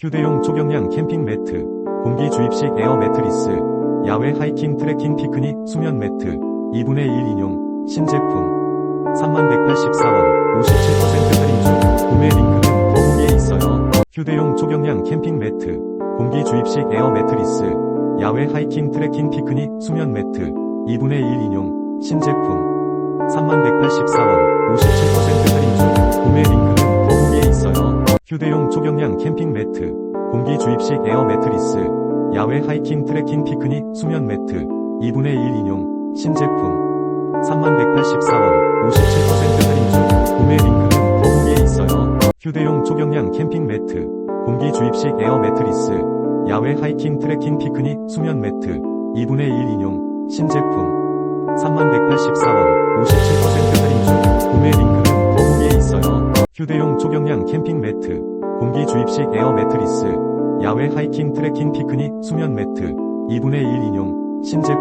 휴대용 초경량 캠핑 매트, 공기 주입식 에어 매트리스, 야외 하이킹 트레킹 피크닉 수면 매트, 2분의 1 인용, 신제품. 3184원, 57% 할인 중, 구매 링크는 더보기에 있어요. 휴대용 초경량 캠핑 매트, 공기 주입식 에어 매트리스, 야외 하이킹 트레킹 피크닉 수면 매트, 2분의 1 인용, 신제품. 3184원, 휴대용 초경량 캠핑 매트, 공기 주입식 에어 매트리스, 야외 하이킹 트레킹 피크닉 수면 매트, 2분의 1 인용, 신제품. 3184원, 57% 할인 중, 구매 링크는 더보기에 있어요. 휴대용 초경량 캠핑 매트, 공기 주입식 에어 매트리스, 야외 하이킹 트레킹 피크닉 수면 매트, 2분의 1 인용, 신제품. 3184원, 휴대용 초경량 캠핑 매트, 공기 주입식 에어 매트리스, 야외 하이킹 트레킹 피크닉 수면 매트, 2분의 1 인용, 신제품.